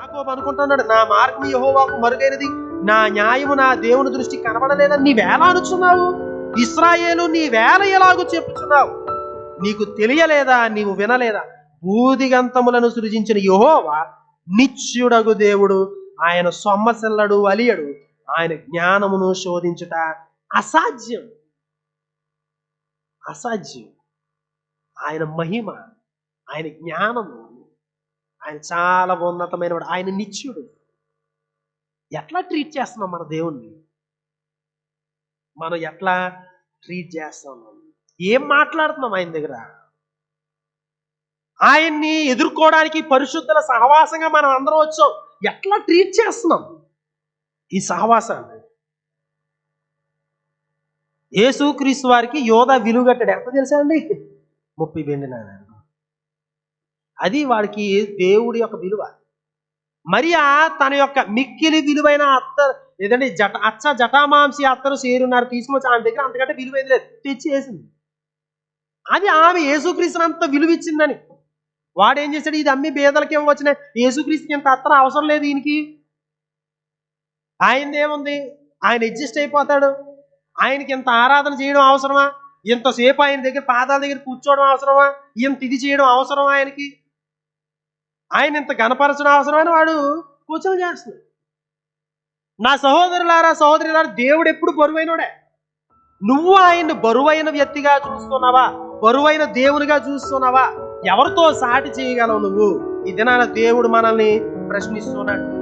యాకోబు అనుకుంటున్నాడు నా మార్గం యహోవాకు మరుగైనది నా న్యాయము నా దేవుని దృష్టి కనబడలేదని నీవేలా అనుచున్నావు? ఇస్రాయేలు నీ వేల ఎలాగో చెప్పుచున్నావు? నీకు తెలియలేదా నీవు వినలేదా? భూదిగంతములను సృజించిన యహోవా నిత్యుడగు దేవుడు ఆయన సొమ్మసిల్లడు అలియడు. ఆయన జ్ఞానమును శోధించుట అసాధ్యం. అసాధ్యం. ఆయన మహిమ ఆయన జ్ఞానము ఆయన చాలా ఉన్నతమైన వాడు ఆయన నిత్యుడు. ఎట్లా ట్రీట్ చేస్తున్నాం మన దేవుణ్ణి? మనం ఎట్లా ట్రీట్ చేస్తున్నాం? ఏం మాట్లాడుతున్నాం ఆయన దగ్గర? ఆయన్ని ఎదుర్కోవడానికి పరిశుద్ధుల సహవాసంగా మనం అందరం వచ్చాం. ఎట్లా ట్రీట్ చేస్తున్నాం? ఈ సహవాసాన్ని. యేసుక్రీస్తు వారికి యోధ విలువగట్టాడు. ఎంత తెలుసా అండి? ముప్పై వెండి నాయన అది వాడికి దేవుడి యొక్క విలువ. మరియా తన యొక్క మిక్కిలి విలువైన అత్త ఏదంటే జట అచ్చ జటామాంసి అత్తరు సేరున్నారు తీసుకొచ్చి ఆమె దగ్గర అంతకంటే విలువైంది లేదు. తెచ్చి వేసింది అది ఆమె యేసుక్రీస్తుని అంత విలువ ఇచ్చిందని వాడు ఏం చేశాడు? ఇది అమ్మి బేదలకి ఏమో వచ్చిన యేసుక్రీస్తుకి ఇంత అత్తర అవసరం లేదు ఈయనకి. ఆయనదేముంది? ఆయన అడ్జస్ట్ అయిపోతాడు. ఆయనకి ఇంత ఆరాధన చేయడం అవసరమా? ఇంతసేపు ఆయన దగ్గర పాదాల దగ్గర కూర్చోవడం అవసరమా? ఇంత ఇది చేయడం అవసరమా ఆయనకి? ఆయన ఇంత గణపరచడం అవసరమని వాడు కూర్చొని చేస్తున్నాడు. నా సహోదరులారా సహోదరులారా దేవుడు ఎప్పుడు బరువైనోడే. నువ్వు ఆయన్ని బరువైన వ్యక్తిగా చూస్తున్నావా? బరువైన దేవునిగా చూస్తున్నావా? ఎవరితో సాటి చేయగలవు నువ్వు? ఈ దినాన దేవుడు మనల్ని ప్రశ్నిస్తున్నాడు.